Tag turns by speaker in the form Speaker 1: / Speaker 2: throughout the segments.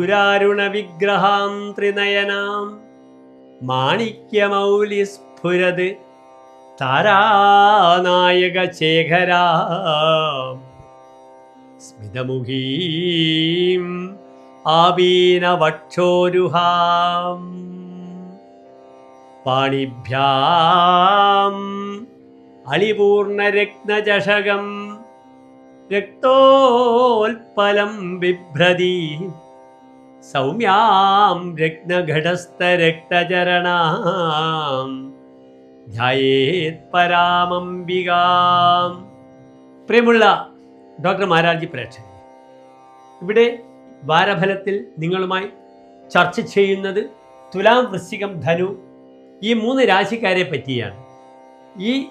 Speaker 1: സിന്ദൂരാരുണ വിഗ്രഹാം ത്രിനയനാം. മാണിക്യമൗലി സ്ഫുരത് താരാനായക ശേഖരാ സ്മിതമുഖീം ആവീനവക്ഷോരുഹാം. പാണിഭ്യാം അളിപൂർണരത്നചഷകം രക്തോൽപ്പലം ബിഭ്രതി. സൗമ്യാം രത്നഘടസ്ഥരക്തചരണാം ധ്യേത് പരാമംബികാം. പ്രിയമുള്ള ഡോക്ടർ മാരാർജി പ്രേക്ഷകൻ ഇവിടെ വാരഫലത്തിൽ നിങ്ങളുമായി ചർച്ച ചെയ്യുന്നത് തുലാം വൃശ്ചികം ധനു ഈ മൂന്ന് രാശിക്കാരെ പറ്റിയാണ്. ഈ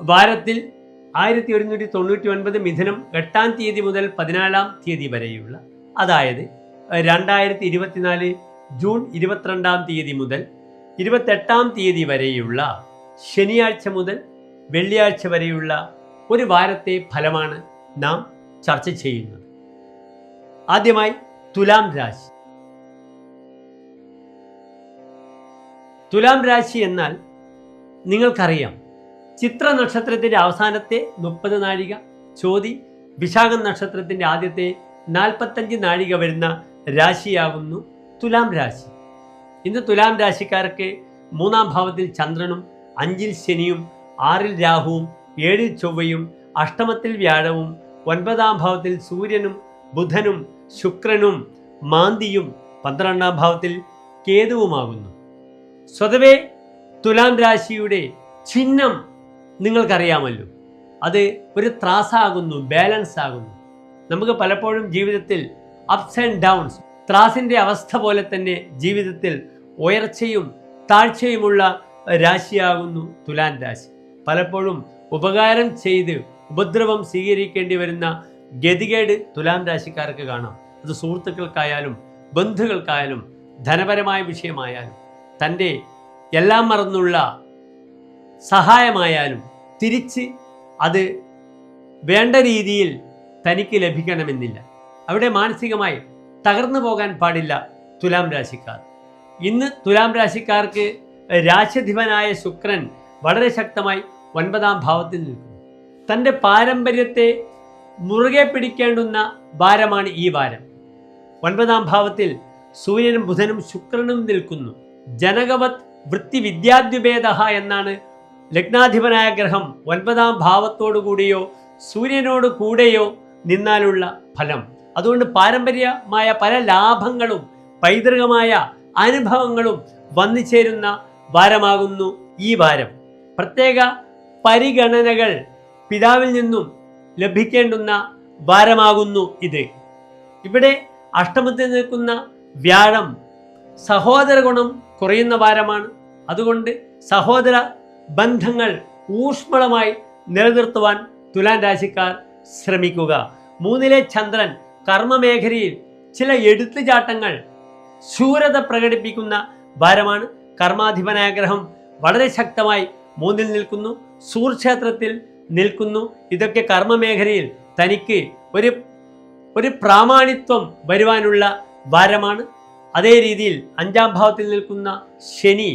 Speaker 1: വാരത്തിൽ ആയിരത്തി ഒരുന്നൂറ്റി തൊണ്ണൂറ്റി ഒൻപത് മിഥുനം എട്ടാം തീയതി മുതൽ പതിനാലാം തീയതി വരെയുള്ള അതായത് രണ്ടായിരത്തി ഇരുപത്തിനാല് ജൂൺ ഇരുപത്തിരണ്ടാം തീയതി മുതൽ ഇരുപത്തെട്ടാം തീയതി വരെയുള്ള ശനിയാഴ്ച മുതൽ വെള്ളിയാഴ്ച വരെയുള്ള ഒരു വാരത്തെ ഫലമാണ് നാം ചർച്ച ചെയ്യുന്നത്. ആദ്യമായി തുലാം രാശി. തുലാം രാശി എന്നാൽ നിങ്ങൾക്കറിയാം ചിത്ര നക്ഷത്രത്തിന്റെ അവസാനത്തെ മുപ്പത് നാഴിക ചോതി വിശാഖം നക്ഷത്രത്തിന്റെ ആദ്യത്തെ നാൽപ്പത്തഞ്ച് നാഴിക വരുന്ന രാശിയാകുന്നു തുലാം രാശി. ഇന്ന് തുലാം രാശിക്കാർക്ക് മൂന്നാം ഭാവത്തിൽ ചന്ദ്രനും അഞ്ചിൽ ശനിയും ആറിൽ രാഹുവും ഏഴിൽ ചൊവ്വയും അഷ്ടമത്തിൽ വ്യാഴവും ഒൻപതാം ഭാവത്തിൽ സൂര്യനും ബുധനും ശുക്രനും മാന്തിയും പന്ത്രണ്ടാം ഭാവത്തിൽ കേതുവുമാകുന്നു. സ്വതവേ തുലാം രാശിയുടെ ചിഹ്നം നിങ്ങൾക്കറിയാമല്ലോ. അത് ഒരു ത്രാസാകുന്നു ബാലൻസ് ആകുന്നു നമുക്ക് പലപ്പോഴും ജീവിതത്തിൽ അപ്സ് ആൻഡ് ഡൗൺസ് ത്രാസിന്റെ അവസ്ഥ പോലെ തന്നെ ജീവിതത്തിൽ ഉയർച്ചയും താഴ്ചയുമുള്ള രാശിയാകുന്നു തുലാൻ രാശി. പലപ്പോഴും ഉപകാരം ചെയ്ത് ഉപദ്രവം സ്വീകരിക്കേണ്ടി വരുന്ന ഗതികേട് തുലാം രാശിക്കാർക്ക് കാണാം. അത് സുഹൃത്തുക്കൾക്കായാലും ബന്ധുക്കൾക്കായാലും ധനപരമായ വിഷയമായാലും തന്റെ എല്ലാം മറന്നുള്ള സഹായമായാലും തിരിച്ച് അത് വേണ്ട രീതിയിൽ തനിക്ക് ലഭിക്കണമെന്നില്ല. അവിടെ മാനസികമായി തകർന്നു പോകാൻ പാടില്ല തുലാം രാശിക്കാർ. ഇന്ന് തുലാം രാശിക്കാർക്ക് രാശിധിപനായ ശുക്രൻ വളരെ ശക്തമായി ഒൻപതാം ഭാവത്തിൽ നിൽക്കുന്നു. തന്റെ പാരമ്പര്യത്തെ മുറുകെ പിടിക്കേണ്ടുന്ന ഭാരമാണ് ഈ വാരം ഒൻപതാം ഭാവത്തിൽ സൂര്യനും ബുധനും ശുക്രനും നിൽക്കുന്നു. ജനകവത് വൃത്തി വിദ്യാദ്യുഭേദ എന്നാണ് ലഗ്നാധിപനായ ഗ്രഹം ഒൻപതാം ഭാവത്തോടു കൂടിയോ സൂര്യനോട് കൂടെയോ നിന്നാലുള്ള ഫലം. അതുകൊണ്ട് പാരമ്പര്യമായ പല ലാഭങ്ങളും പൈതൃകമായ അനുഭവങ്ങളും വന്നു ചേരുന്ന വാരമാകുന്നു ഈ വാരം. പ്രത്യേക പരിഗണനകൾ പിതാവിൽ നിന്നും ലഭിക്കേണ്ടുന്ന വാരമാകുന്നു ഇത്. ഇവിടെ അഷ്ടമത്തിൽ നിൽക്കുന്ന വ്യാഴം സഹോദര ഗുണം കുറയുന്ന വാരമാണ്. അതുകൊണ്ട് സഹോദര ബന്ധങ്ങൾ ഊഷ്മളമായി നിലനിർത്തുവാൻ തുലാൻ രാശിക്കാർ ശ്രമിക്കുക. മൂന്നിലെ ചന്ദ്രൻ കർമ്മമേഖലയിൽ ചില എടുത്തുചാട്ടങ്ങൾ ശൂരത പ്രകടിപ്പിക്കുന്ന ഭാരമാണ്. കർമാധിപനായ ഗ്രഹം വളരെ ശക്തമായി മൂന്നിൽ നിൽക്കുന്നു സൂർക്ഷേത്രത്തിൽ നിൽക്കുന്നു. ഇതൊക്കെ കർമ്മമേഖലയിൽ തനിക്ക് ഒരു ഒരു പ്രാമാണിത്വം വരുവാനുള്ള ഭാരമാണ്. അതേ രീതിയിൽ അഞ്ചാം ഭാവത്തിൽ നിൽക്കുന്ന ശനി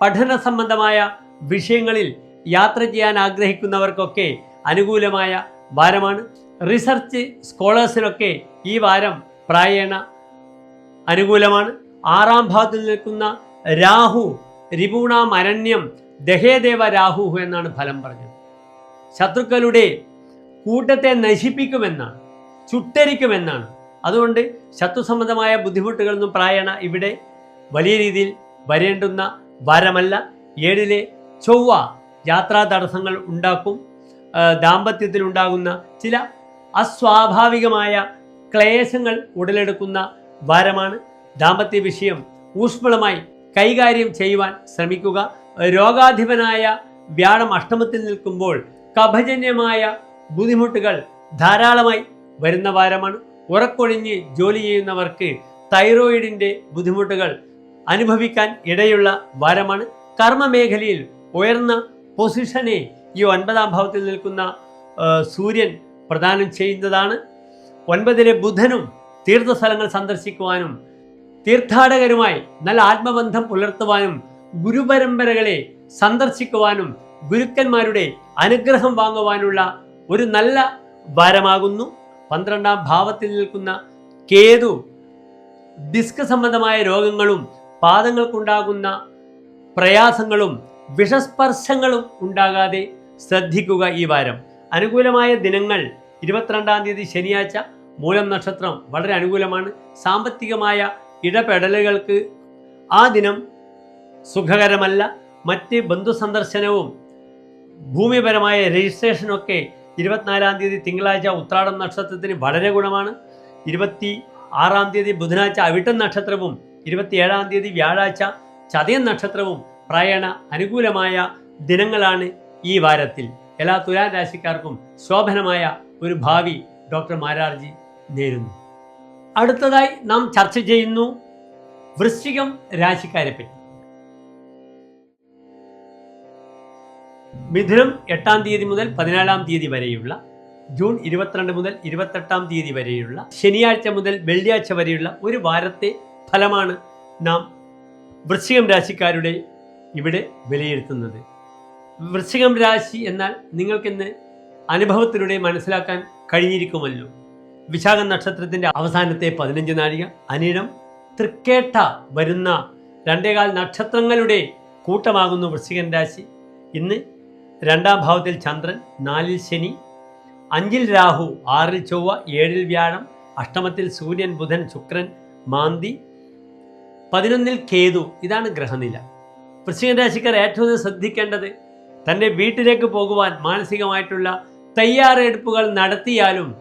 Speaker 1: പഠന സംബന്ധമായ വിഷയങ്ങളിൽ യാത്ര ചെയ്യാൻ ആഗ്രഹിക്കുന്നവർക്കൊക്കെ അനുകൂലമായ വാരമാണ് റിസർച്ച് സ്കോളേഴ്സിനൊക്കെ ഈ വാരം പ്രായേണ അനുകൂലമാണ്. ആറാം ഭാഗത്തിൽ നിൽക്കുന്ന രാഹു രിപൂണാം അരണ്യം ദഹേദേവ രാഹു എന്നാണ് ഫലം പറഞ്ഞത്. ശത്രുക്കളുടെ കൂട്ടത്തെ നശിപ്പിക്കുമെന്നാണ് ചുട്ടരിക്കുമെന്നാണ്. അതുകൊണ്ട് ശത്രു സംബന്ധമായ ബുദ്ധിമുട്ടുകളൊന്നും പ്രായണ ഇവിടെ വലിയ രീതിയിൽ വരേണ്ടുന്ന വാരമല്ല. ഏഴിലെ ചൊവ്വ യാത്രാ തടസ്സങ്ങൾ ഉണ്ടാക്കും ദാമ്പത്യത്തിൽ ഉണ്ടാകുന്ന ചില അസ്വാഭാവികമായ ക്ലേശങ്ങൾ ഉടലെടുക്കുന്ന വാരമാണ് ദാമ്പത്യ വിഷയം. ഊഷ്മളമായി കൈകാര്യം ചെയ്യുവാൻ ശ്രമിക്കുക. രോഗാധിപനായ വ്യാഴം അഷ്ടമത്തിൽ നിൽക്കുമ്പോൾ കഭജന്യമായ ബുദ്ധിമുട്ടുകൾ ധാരാളമായി വരുന്ന വാരമാണ് ഉറക്കൊഴിഞ്ഞ് ജോലി ചെയ്യുന്നവർക്ക് തൈറോയിഡിന്റെ ബുദ്ധിമുട്ടുകൾ അനുഭവിക്കാൻ ഇടയുള്ള വാരമാണ് കർമ്മമേഖലയിൽ ഉയർന്ന പൊസിഷനെ ഈ ഒൻപതാം ഭാവത്തിൽ നിൽക്കുന്ന സൂര്യൻ പ്രദാനം ചെയ്യുന്നതാണ്. ഒൻപതിലെ ബുധനും തീർത്ഥസ്ഥലങ്ങൾ സന്ദർശിക്കുവാനും തീർത്ഥാടകരുമായി നല്ല ആത്മബന്ധം പുലർത്തുവാനും ഗുരുപരമ്പരകളെ സന്ദർശിക്കുവാനും ഗുരുക്കന്മാരുടെ അനുഗ്രഹം വാങ്ങുവാനുള്ള ഒരു നല്ല വാരമാകുന്നു. പന്ത്രണ്ടാം ഭാവത്തിൽ നിൽക്കുന്ന കേതു ഡിസ്ക് സംബന്ധമായ രോഗങ്ങളും പാദങ്ങൾക്കുണ്ടാകുന്ന പ്രയാസങ്ങളും വിഷസ്പർശങ്ങളും ഉണ്ടാകാതെ ശ്രദ്ധിക്കുക ഈ വാരം. അനുകൂലമായ ദിനങ്ങൾ ഇരുപത്തിരണ്ടാം തീയതി ശനിയാഴ്ച മൂലം നക്ഷത്രം വളരെ അനുകൂലമാണ്. സാമ്പത്തികമായ ഇടപെടലുകൾക്ക് ആ ദിനം സുഖകരമല്ല. മറ്റ് ബന്ധു സന്ദർശനവും ഭൂമിപരമായ രജിസ്ട്രേഷനൊക്കെ ഇരുപത്തിനാലാം തീയതി തിങ്കളാഴ്ച ഉത്രാടം നക്ഷത്രത്തിന് വളരെ ഗുണമാണ്. ഇരുപത്തി ആറാം തീയതി ബുധനാഴ്ച അവിട്ടം നക്ഷത്രവും ഇരുപത്തിയേഴാം തീയതി വ്യാഴാഴ്ച ചതയം നക്ഷത്രവും പ്രയണ അനുകൂലമായ ദിനങ്ങളാണ് ഈ വാരത്തിൽ. എല്ലാ തുലാൻ രാശിക്കാർക്കും ശോഭനമായ ഒരു ഭാവി ഡോക്ടർ മാരാർജി നേരുന്നു. അടുത്തതായി നാം ചർച്ച ചെയ്യുന്നു വൃശ്ചികം രാശിക്കാരെ പറ്റി. മിഥുനം എട്ടാം തീയതി മുതൽ പതിനാലാം തീയതി വരെയുള്ള ജൂൺ ഇരുപത്തിരണ്ട് മുതൽ ഇരുപത്തെട്ടാം തീയതി വരെയുള്ള ശനിയാഴ്ച മുതൽ വെള്ളിയാഴ്ച വരെയുള്ള ഒരു വാരത്തെ ഫലമാണ് നാം വൃശ്ചികം രാശിക്കാരുടെ ഇവിടെ വിലയിരുത്തുന്നത്. വൃശ്ചികം രാശി എന്നാൽ നിങ്ങൾക്കിന്ന് അനുഭവത്തിലൂടെ മനസ്സിലാക്കാൻ കഴിഞ്ഞിരിക്കുമല്ലോ. വിശാഖ നക്ഷത്രത്തിന്റെ അവസാനത്തെ പതിനഞ്ച് നാഴിക അനിഴം തൃക്കേട്ട വരുന്ന രണ്ടേകാൽ നക്ഷത്രങ്ങളുടെ കൂട്ടമാകുന്നു വൃശ്ചികൻ രാശി. ഇന്ന് രണ്ടാം ഭാവത്തിൽ ചന്ദ്രൻ നാലിൽ ശനി അഞ്ചിൽ രാഹു ആറിൽ ചൊവ്വ ഏഴിൽ വ്യാഴം അഷ്ടമത്തിൽ സൂര്യൻ ബുധൻ ശുക്രൻ മാന്തി പതിനൊന്നിൽ കേതു. ഇതാണ് ഗ്രഹനില. വൃശ്ചികൻ രാശിക്കാർ ഏറ്റവും ശ്രദ്ധിക്കേണ്ടത് തന്റെ വീട്ടിലേക്ക് പോകുവാൻ മാനസികമായിട്ടുള്ള തയ്യാറെടുപ്പുകൾ നടത്തിയാലും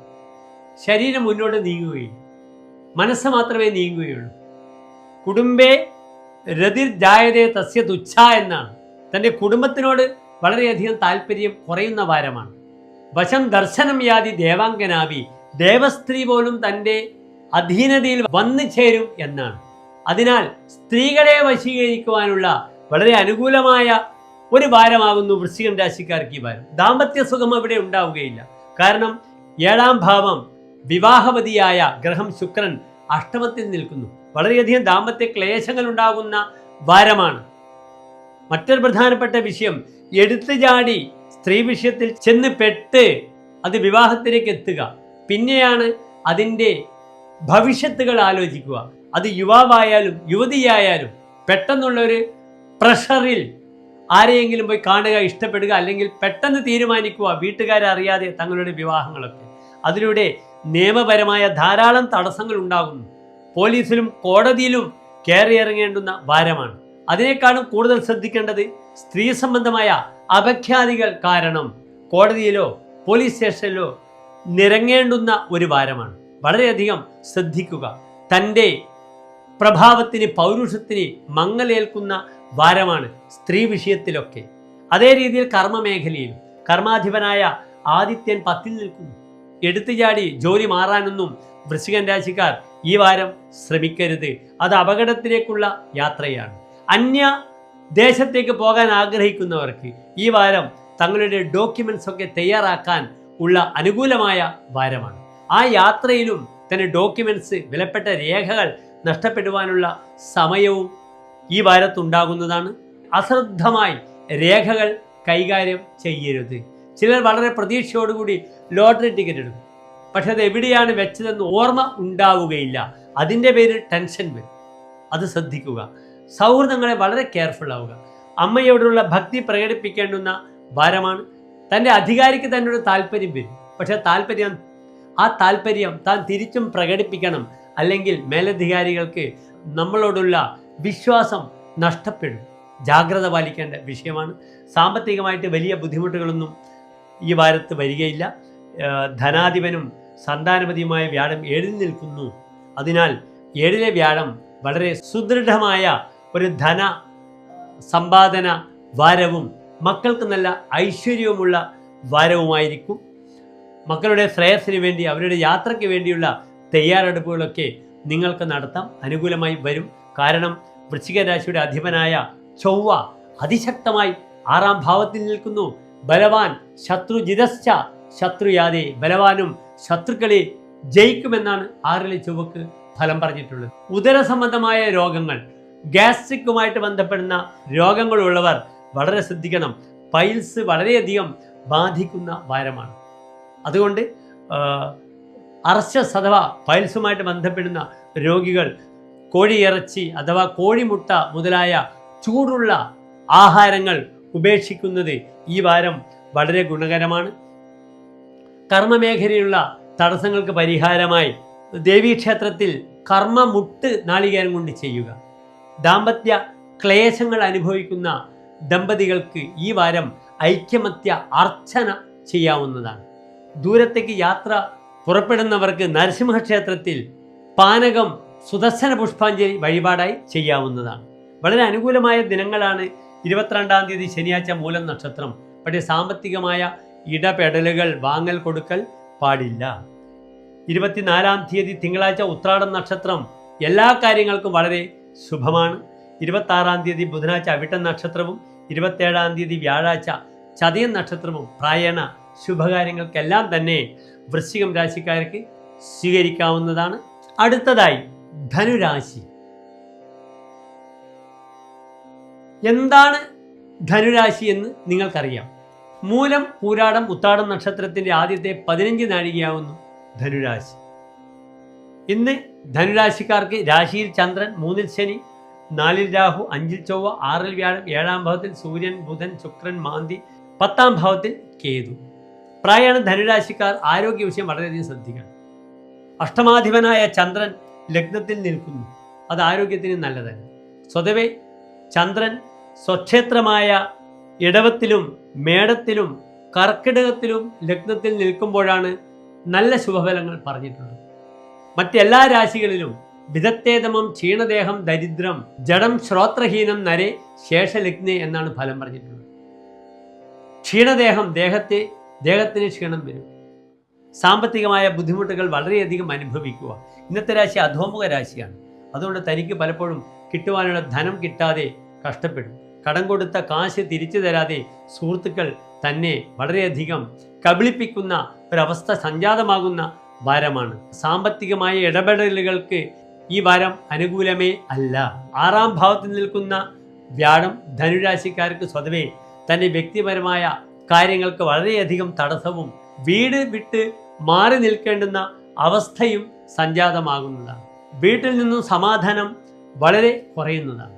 Speaker 1: ശരീരം മുന്നോട്ട് നീങ്ങുകയില്ല. മനസ്സ് മാത്രമേ നീങ്ങുകയുള്ളൂ. കുടുംബേ രതിർ ജായതേ തസ്യ തുച്ഛ എന്നാണ്. തന്റെ കുടുംബത്തിനോട് വളരെയധികം താല്പര്യം കുറയുന്ന വാരമാണ്. വശം ദർശനം യാതി ദേവാംഗനാവി ദേവസ്ത്രീ പോലും തന്റെ അധീനതയിൽ വന്നു ചേരും എന്നാണ്. അതിനാൽ സ്ത്രീകളെ വശീകരിക്കുവാനുള്ള വളരെ അനുകൂലമായ ഒരു ഭാരമാകുന്നു വൃശ്ചികം രാശിക്കാർക്ക് ഈ ഭാരം. ദാമ്പത്യ സുഖം അവിടെ ഉണ്ടാവുകയില്ല. കാരണം ഏഴാം ഭാവം വിവാഹവതിയായ ഗ്രഹം ശുക്രൻ അഷ്ടമത്തിൽ നിൽക്കുന്നു. വളരെയധികം ദാമ്പത്യ ക്ലേശങ്ങൾ ഉണ്ടാകുന്ന വാരമാണ് മറ്റൊരു പ്രധാനപ്പെട്ട വിഷയം എടുത്തു ചാടി സ്ത്രീ വിഷയത്തിൽ ചെന്ന് പെട്ട് അത് വിവാഹത്തിലേക്ക് എത്തുക. പിന്നെയാണ് അതിന്റെ ഭവിഷ്യത്തുകൾ ആലോചിക്കുക. അത് യുവാവായാലും യുവതിയായാലും പെട്ടെന്നുള്ളൊരു പ്രഷറിൽ ആരെയെങ്കിലും പോയി കാണുക ഇഷ്ടപ്പെടുക അല്ലെങ്കിൽ പെട്ടെന്ന് തീരുമാനിക്കുക വീട്ടുകാരറിയാതെ തങ്ങളുടെ വിവാഹങ്ങളൊക്കെ. അതിലൂടെ നിയമപരമായ ധാരാളം തടസ്സങ്ങൾ ഉണ്ടാകുന്നു. പോലീസിലും കോടതിയിലും കയറി ഇറങ്ങേണ്ടുന്ന ഭാരമാണ്. അതിനേക്കാളും കൂടുതൽ ശ്രദ്ധിക്കേണ്ടത് സ്ത്രീ സംബന്ധമായ അപഖ്യാതികൾ കാരണം കോടതിയിലോ പോലീസ് സ്റ്റേഷനിലോ നിരങ്ങേണ്ടുന്ന ഒരു ഭാരമാണ്. വളരെയധികം ശ്രദ്ധിക്കുക. തന്റെ പ്രഭാവത്തിന് പൗരുഷത്തിന് മങ്ങലേൽക്കുന്ന വാരമാണ് സ്ത്രീ വിഷയത്തിലൊക്കെ. അതേ രീതിയിൽ കർമ്മമേഖലയിലും കർമാധിപനായ ആദിത്യൻ പത്തിൽ നിൽക്കുന്നു. എടുത്തുചാടി ജോലി മാറാനൊന്നും വൃശ്ചികൻ രാശിക്കാർ ഈ വാരം ശ്രമിക്കരുത്. അത് അപകടത്തിലേക്കുള്ള യാത്രയാണ്. അന്യ ദേശത്തേക്ക് പോകാൻ ആഗ്രഹിക്കുന്നവർക്ക് ഈ വാരം തങ്ങളുടെ ഡോക്യുമെന്റ്സ് ഒക്കെ തയ്യാറാക്കാൻ ഉള്ള അനുകൂലമായ വാരമാണ്. ആ യാത്രയിലും തന്റെ ഡോക്യുമെന്റ്സ് വിലപ്പെട്ട രേഖകൾ നഷ്ടപ്പെടുവാനുള്ള സമയവും ഈ വാരത്തുണ്ടാകുന്നതാണ് അശ്രദ്ധമായി രേഖകൾ കൈകാര്യം ചെയ്യരുത്. ചിലർ വളരെ പ്രതീക്ഷയോടുകൂടി ലോട്ടറി ടിക്കറ്റ് എടുക്കും. പക്ഷെ അത് എവിടെയാണ് വെച്ചതെന്ന് ഓർമ്മ ഉണ്ടാവുകയില്ല. അതിന്റെ പേരിൽ ടെൻഷൻ വരും. അത് ശ്രദ്ധിക്കുക. സൗഹൃദങ്ങളെ വളരെ കെയർഫുൾ ആവുക. അമ്മയോടുള്ള ഭക്തി പ്രകടിപ്പിക്കേണ്ടുന്ന ഭാരമാണ്. തന്റെ അധികാരിക്ക് തന്നോട് താല്പര്യം വരും. പക്ഷെ താല്പര്യം ആ താല്പര്യം താൻ തിരിച്ചും പ്രകടിപ്പിക്കണം. അല്ലെങ്കിൽ മേലധികാരികൾക്ക് നമ്മളോടുള്ള വിശ്വാസം നഷ്ടപ്പെടും. ജാഗ്രത പാലിക്കേണ്ട വിഷയമാണ്. സാമ്പത്തികമായിട്ട് വലിയ ബുദ്ധിമുട്ടുകളൊന്നും ഈ വാരത്ത് വരികയില്ല. ധനാധിപനും സന്താനപതിയുമായ വ്യാഴം ഏഴിൽ നിൽക്കുന്നു. അതിനാൽ ഏഴിലെ വ്യാഴം വളരെ സുദൃഢമായ ഒരു ധന സമ്പാദന വാരവും മക്കൾക്ക് നല്ല ഐശ്വര്യവുമുള്ള വാരവുമായിരിക്കും. മക്കളുടെ ശ്രേയസ്സിന് വേണ്ടി അവരുടെ യാത്രയ്ക്ക് വേണ്ടിയുള്ള തയ്യാറെടുപ്പുകളൊക്കെ നിങ്ങൾക്ക് നടത്താം. അനുകൂലമായി വരും. കാരണം വൃശ്ചിക രാശിയുടെ അധിപനായ ചൊവ്വ അതിശക്തമായി ആറാം ഭാവത്തിൽ നിൽക്കുന്നു. ബലവാൻ ശത്രുജിതശ്ച ശത്രുയാതെ ബലവാനും ശത്രുക്കളെ ജയിക്കുമെന്നാണ് ആറിലെ ചുവക്ക് ഫലം പറഞ്ഞിട്ടുള്ളത്. ഉദര സംബന്ധമായ രോഗങ്ങൾ ഗ്യാസ്ട്രിക്കുമായിട്ട് ബന്ധപ്പെടുന്ന രോഗങ്ങളുള്ളവർ വളരെ ശ്രദ്ധിക്കണം. പൈൽസ് വളരെയധികം ബാധിക്കുന്ന വാരമാണ്. അതുകൊണ്ട് അർശസ് അഥവാ പൈൽസുമായിട്ട് ബന്ധപ്പെടുന്ന രോഗികൾ കോഴിയിറച്ചി അഥവാ കോഴിമുട്ട മുതലായ ചൂടുള്ള ആഹാരങ്ങൾ ഉപേക്ഷിക്കുന്നത് ഈ വാരം വളരെ ഗുണകരമാണ്. കർമ്മമേഖലയിലുള്ള തടസ്സങ്ങൾക്ക് പരിഹാരമായി ദേവീക്ഷേത്രത്തിൽ കർമ്മമുട്ട് നാളികേരം കൊണ്ട് ചെയ്യുക. ദാമ്പത്യ ക്ലേശങ്ങൾ അനുഭവിക്കുന്ന ദമ്പതികൾക്ക് ഈ വാരം ഐക്യമത്യ അർച്ചന ചെയ്യാവുന്നതാണ്. ദൂരത്തേക്ക് യാത്ര പുറപ്പെടുന്നവർക്ക് നരസിംഹക്ഷേത്രത്തിൽ പാനകം സുദർശന പുഷ്പാഞ്ജലി വഴിപാടായി ചെയ്യാവുന്നതാണ്. വളരെ അനുകൂലമായ ദിനങ്ങളാണ് ഇരുപത്തിരണ്ടാം തീയതി ശനിയാഴ്ച മൂലം നക്ഷത്രം. പക്ഷേ സാമ്പത്തികമായ ഇടപെടലുകൾ വാങ്ങൽ കൊടുക്കൽ പാടില്ല. ഇരുപത്തിനാലാം തീയതി തിങ്കളാഴ്ച ഉത്രാടം നക്ഷത്രം എല്ലാ കാര്യങ്ങൾക്കും വളരെ ശുഭമാണ്. ഇരുപത്താറാം തീയതി ബുധനാഴ്ച അവിട്ടം നക്ഷത്രവും ഇരുപത്തേഴാം തീയതി വ്യാഴാഴ്ച ചതയൻ നക്ഷത്രവും പ്രായണ ശുഭകാര്യങ്ങൾക്കെല്ലാം തന്നെ വൃശ്ചികം രാശിക്കാർക്ക് സ്വീകരിക്കാവുന്നതാണ്. അടുത്തതായി ധനുരാശി. എന്താണ് ധനുരാശി എന്ന് നിങ്ങൾക്കറിയാം. മൂലം പൂരാടം ഉത്താടം നക്ഷത്രത്തിന്റെ ആദ്യത്തെ പതിനഞ്ച് നാഴികയാവുന്നു ധനുരാശി. ഇന്ന് ധനുരാശിക്കാർക്ക് രാശിയിൽ ചന്ദ്രൻ മൂന്നിൽ ശനി നാലിൽ രാഹു അഞ്ചിൽ ചൊവ്വ ആറിൽ വ്യാഴം ഏഴാം ഭാവത്തിൽ സൂര്യൻ ബുധൻ ശുക്രൻ മാന്തി പത്താം ഭാവത്തിൽ കേതു. പ്രായമാണ് ധനുരാശിക്കാർ ആരോഗ്യ വിഷയം വളരെയധികം ശ്രദ്ധിക്കണം. അഷ്ടമാധിപനായ ചന്ദ്രൻ ലഗ്നത്തിൽ നിൽക്കുന്നു. അത് ആരോഗ്യത്തിന് നല്ലതല്ല. സ്വതവേ ചന്ദ്രൻ സ്വക്ഷേത്രമായ ഇടവത്തിലും മേടത്തിലും കർക്കിടകത്തിലും ലഗ്നത്തിൽ നിൽക്കുമ്പോഴാണ് നല്ല ശുഭഫലങ്ങൾ പറഞ്ഞിട്ടുള്ളത്. മറ്റെല്ലാ രാശികളിലും വിധത്തേതമം ക്ഷീണദേഹം ദരിദ്രം ജഡം ശ്രോത്രഹീനം നരെ ശേഷലഗ്നെ എന്നാണ് ഫലം പറഞ്ഞിട്ടുള്ളത്. ക്ഷീണദേഹം ദേഹത്തെ ദേഹത്തിന് ക്ഷീണം വരും. സാമ്പത്തികമായ ബുദ്ധിമുട്ടുകൾ വളരെയധികം അനുഭവിക്കുക. ഇന്നത്തെ രാശി അധോമുഖ രാശിയാണ്. അതുകൊണ്ട് തനിക്ക് പലപ്പോഴും കിട്ടുവാനുള്ള ധനം കിട്ടാതെ കഷ്ടപ്പെടും. കടം കൊടുത്ത കാശ് തിരിച്ചു തരാതെ സുഹൃത്തുക്കൾ തന്നെ വളരെയധികം കബളിപ്പിക്കുന്ന ഒരവസ്ഥ സംജാതമാകുന്ന വാരമാണ്. സാമ്പത്തികമായ ഇടപെടലുകൾക്ക് ഈ വാരം അനുകൂലമേ അല്ല. ആറാം ഭാവത്തിൽ നിൽക്കുന്ന വ്യാഴം ധനുരാശിക്കാർക്ക് സ്വതവേ തന്റെ വ്യക്തിപരമായ കാര്യങ്ങൾക്ക് വളരെയധികം തടസ്സവും വീട് വിട്ട് മാറി നിൽക്കേണ്ടുന്ന അവസ്ഥയും സംജാതമാകുന്നതാണ്. വീട്ടിൽ നിന്നും സമാധാനം വളരെ കുറയുന്നതാണ്.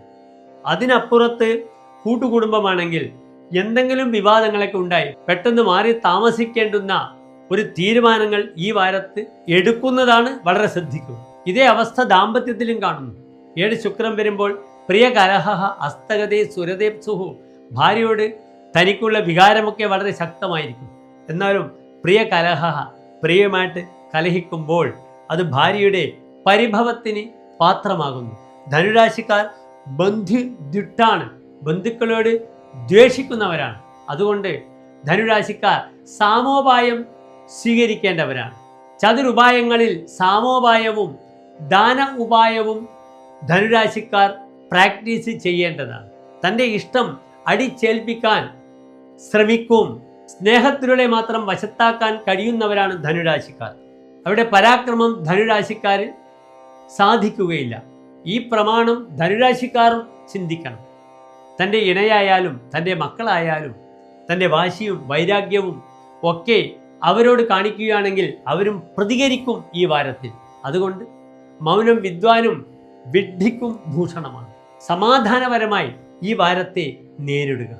Speaker 1: അതിനപ്പുറത്ത് കൂട്ടുകുടുംബമാണെങ്കിൽ എന്തെങ്കിലും വിവാദങ്ങളൊക്കെ ഉണ്ടായി പെട്ടെന്ന് മാറി താമസിക്കേണ്ടുന്ന ഒരു തീരുമാനങ്ങൾ ഈ വാരത്ത് എടുക്കുന്നതാണ് വളരെ ശ്രദ്ധിക്കുക. ഇതേ അവസ്ഥ ദാമ്പത്യത്തിലും കാണുന്നു. ഏഴ് ശുക്രം വരുമ്പോൾ പ്രിയ കലഹ അസ്തകതേ സുരതേ സുഹു ഭാര്യയോട് തനിക്കുള്ള വികാരമൊക്കെ വളരെ ശക്തമായിരിക്കും. എന്നാലും പ്രിയ കലഹ പ്രിയമായിട്ട് കലഹിക്കുമ്പോൾ അത് ഭാര്യയുടെ പരിഭവത്തിന് പാത്രമാകുന്നു. ധനുരാശിക്കാർ ബന്ധു ദുട്ടാണ് ബന്ധുക്കളോട് ദ്വേഷിക്കുന്നവരാണ്. അതുകൊണ്ട് ധനുരാശിക്കാർ സാമോപായം സ്വീകരിക്കേണ്ടവരാണ്. ചതുരുപായങ്ങളിൽ സാമോപായവും ദാന ഉപായവും ധനുരാശിക്കാർ പ്രാക്ടീസ് ചെയ്യേണ്ടതാണ്. തന്റെ ഇഷ്ടം അടിച്ചേൽപ്പിക്കാൻ ശ്രമിക്കും. സ്നേഹത്തിലൂടെ മാത്രം വശത്താക്കാൻ കഴിയുന്നവരാണ് ധനുരാശിക്കാർ. അവിടെ പരാക്രമം ധനുരാശിക്കാരിൽ സാധിക്കുകയില്ല. ഈ പ്രമാണം ധനുരാശിക്കാരും ചിന്തിക്കണം. തന്റെ ഇണയായാലും തന്റെ മക്കളായാലും തന്റെ വാശിയും വൈരാഗ്യവും ഒക്കെ അവരോട് കാണിക്കുകയാണെങ്കിൽ അവരും പ്രതികരിക്കും ഈ വാരത്തിൽ. അതുകൊണ്ട് മൗനം വിദ്വാനും വിഡ്ഢിക്കും ഭൂഷണമാണ്. സമാധാനപരമായി ഈ വാരത്തെ നേരിടുക.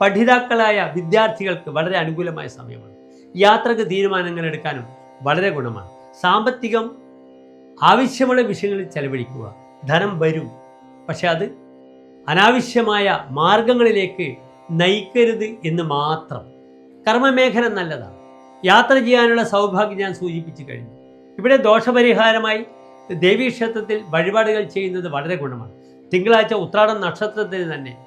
Speaker 1: പഠിതാക്കളായ വിദ്യാർത്ഥികൾക്ക് വളരെ അനുകൂലമായ സമയമാണ്. യാത്രയ്ക്ക് തീരുമാനങ്ങൾ എടുക്കാനും വളരെ ഗുണമാണ്. സാമ്പത്തികം ആവശ്യമുള്ള വിഷയങ്ങളിൽ ചെലവഴിക്കുക. ധനം വരും. പക്ഷെ അത് അനാവശ്യമായ മാർഗങ്ങളിലേക്ക് നയിക്കരുത് എന്ന് മാത്രം. കർമ്മമേഖല നല്ലതാണ്. യാത്ര ചെയ്യാനുള്ള സൗഭാഗ്യം ഞാൻ സൂചിപ്പിച്ചു കഴിഞ്ഞു. ഇവിടെ ദോഷപരിഹാരമായി ദേവീക്ഷേത്രത്തിൽ വഴിപാടുകൾ ചെയ്യുന്നത് വളരെ ഗുണമാണ്. തിങ്കളാഴ്ച ഉത്രാടം നക്ഷത്രത്തിന് തന്നെ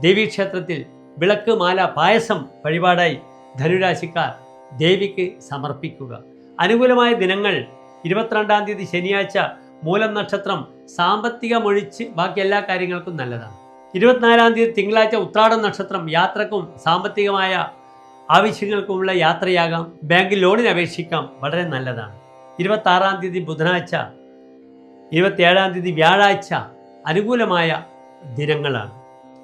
Speaker 1: ദേവീക്ഷേത്രത്തിൽ വിളക്ക് മാല പായസം വഴിപാടായി ധനുരാശിക്കാർ ദേവിക്ക് സമർപ്പിക്കുക. അനുകൂലമായ ദിനങ്ങൾ ഇരുപത്തിരണ്ടാം തീയതി ശനിയാഴ്ച മൂലം നക്ഷത്രം സാമ്പത്തികമൊഴിച്ച് ബാക്കി എല്ലാ കാര്യങ്ങൾക്കും നല്ലതാണ്. ഇരുപത്തിനാലാം തീയതി തിങ്കളാഴ്ച ഉത്രാടം നക്ഷത്രം യാത്രക്കും സാമ്പത്തികമായ ആവശ്യങ്ങൾക്കുമുള്ള യാത്രയാകാം. ബാങ്ക് ലോണിന് അപേക്ഷിക്കാം വളരെ നല്ലതാണ്. ഇരുപത്താറാം തീയതി ബുധനാഴ്ച ഇരുപത്തിയേഴാം തീയതി വ്യാഴാഴ്ച അനുകൂലമായ ദിനങ്ങളാണ്.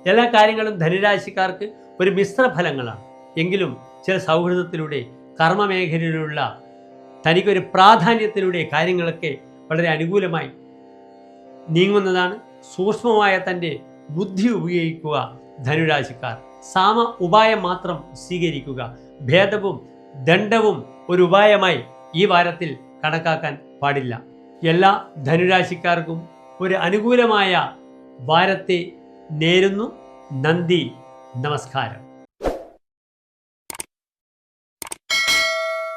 Speaker 1: എല്ലാ കാര്യങ്ങളും ധനുരാശിക്കാർക്ക് ഒരു മിശ്ര ഫലങ്ങളാണ് എങ്കിലും ചില സൗഹൃദത്തിലൂടെ കർമ്മ മേഖലയിലുള്ള തനിക്കൊരു പ്രാധാന്യത്തിലൂടെ കാര്യങ്ങളൊക്കെ വളരെ അനുകൂലമായി നീങ്ങുന്നതാണ്. സൂക്ഷ്മമായ തന്റെ ബുദ്ധി ഉപയോഗിക്കുക ധനുരാശിക്കാർ. സാമ ഉപായം മാത്രം സ്വീകരിക്കുക. ഭേദവും ദണ്ഡവും ഒരു ഉപായമായി ഈ വാരത്തിൽ കണക്കാക്കാൻ പാടില്ല. എല്ലാ ധനുരാശിക്കാർക്കും ഒരു അനുകൂലമായ വാരത്തെ നേരുന്നു. നന്ദി. നമസ്കാരം.